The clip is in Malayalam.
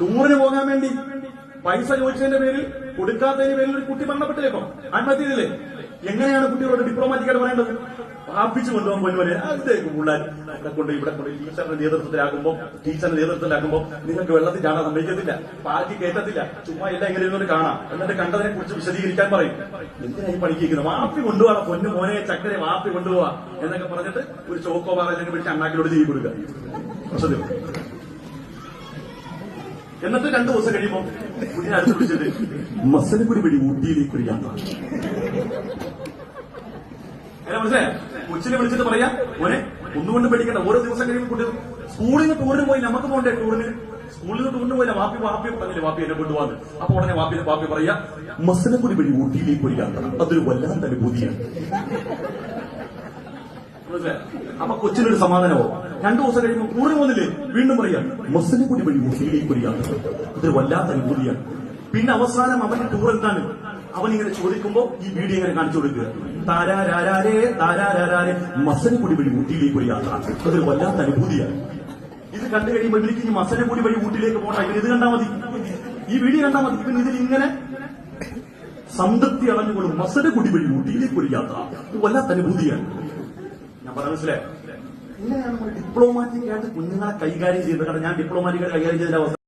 ടൂറിന് പോകാൻ വേണ്ടി പൈസ ചോദിച്ചതിന്റെ പേരിൽ കൊടുക്കാത്തതിന്റെ പേരിൽ ഒരു കുട്ടി മരണപ്പെട്ടില്ലേ ഇപ്പം? എങ്ങനെയാണ് കുട്ടികളോട് ഡിപ്ലോമാറ്റിക്കായിട്ട് പറയേണ്ടത്? പാപ്പിച്ചു കൊണ്ടുപോകാൻ പോലും അതിലേക്ക് പിള്ളേർ കൊണ്ട് ഇവിടെ കൊണ്ട് ടീച്ചറിന്റെ നേതൃത്വത്തിലാകുമ്പോൾ ടീച്ചറിന്റെ നേതൃത്വത്തിലാകുമ്പോൾ നിങ്ങൾക്ക് വെള്ളത്തിൽ ചാടാൻ സമ്മതിക്കത്തില്ല. പാറ്റി കയറ്റത്തില്ല. ചുമ്മാ എല്ലാം ഇങ്ങനെ ഇരുന്നോട് കാണാം. എന്നിട്ട് കണ്ടതിനെ കുറിച്ച് വിശദീകരിക്കാൻ പറയും. എന്തിനായി പണിക്കുന്നത് വാപ്പി കൊണ്ടുപോകാം പൊന്നു മോനെ ചക്കരെ വാപ്പി കൊണ്ടുപോവാ എന്നൊക്കെ പറഞ്ഞിട്ട് ഒരു ചോക്കോ ബാറൊക്കെ പിടിച്ച് അണ്ണാക്കിലോട് ചെയ്ത് കൊടുക്കുക. എന്നിട്ട് രണ്ടു ദിവസം കഴിയുമ്പോൾ കുഞ്ഞിനെ അടുത്ത് മസനക്കുടി വഴി ഊട്ടിയിലേക്ക് ഒരു യാത്ര. മനസ്സിലായ? കൊച്ചിനെ വിളിച്ചിട്ട് പറയാ ഓനെ ഒന്നുകൊണ്ട് പേടിക്കണ്ട. ഓരോ ദിവസം കഴിയുമ്പോൾ കുട്ടി സ്കൂളിൽ നിന്ന് ടൂറിന് പോയി. നമുക്ക് പോകണ്ടേ ടൂറിന്? സ്കൂളിൽ നിന്ന് ടൂറിന് പോയില്ല. വാപ്പി വാപ്പി പറഞ്ഞില്ല വാപ്പി എന്നെ കൊണ്ടുപോകാന്ന് അപ്പൊ ഉടനെ വാപ്പി വാപ്പി പറയാ മസനക്കുടി വഴി ഊട്ടിയിലേക്ക് ഒരു യാത്ര. അതൊരു വല്ലാത്ത അനുഭൂതിയാണ്? അപ്പൊ കൊച്ചിനൊരു സമാധാനമോ രണ്ടു ദിവസം കഴിയുമ്പോൾ കൂടെ പോകുന്നില്ലേ വീണ്ടും പറയാം മുസ്ലിം മസനക്കുടി വഴി മുസ്ലിം യാത്ര അതൊരു വല്ലാത്ത അനുഭൂതിയാണ്. പിന്നെ അവസാനം അവന്റെ ടൂർ എന്താണ്? അവൻ ഇങ്ങനെ ചോദിക്കുമ്പോ ഈ വീഡിയോ ഇങ്ങനെ കാണിച്ചു കൊടുക്കുക. താരാരാരേ താരാരാരേ മസനക്കുടി വഴി ഊട്ടിയിലേക്ക് ഒരു യാത്ര. അതൊരു വല്ലാത്ത അനുഭൂതിയാണ്. ഇത് കണ്ടു കഴിയുമ്പോൾ ഇവർക്ക് ഇനി മസനക്കുടി വഴി ഊട്ടിയിലേക്ക് പോകണം ഇവൻ ഇത് കണ്ടാൽ മതി. ഈ വീഡിയോ കണ്ടാൽ മതി. ഇവൻ ഇതിൽ ഇങ്ങനെ സംതൃപ്തി അളഞ്ഞുകൊണ്ട് മസനക്കുടി വഴി ഊട്ടിയിലേക്ക് ഒരു യാത്ര. ഇത് വല്ലാത്ത അനുഭൂതിയാണ്. മനസ്സിലായോ? ഇങ്ങനെയാണ് നമ്മൾ ഡിപ്ലോമാറ്റിക് ആയിട്ട് കുഞ്ഞുങ്ങളെ കൈകാര്യം ചെയ്യുന്നത് കാരണം ഞാൻ ഡിപ്ലോമാറ്റിക് ആയിട്ട് കൈകാര്യം ചെയ്തതിന്റെ അവസ്ഥ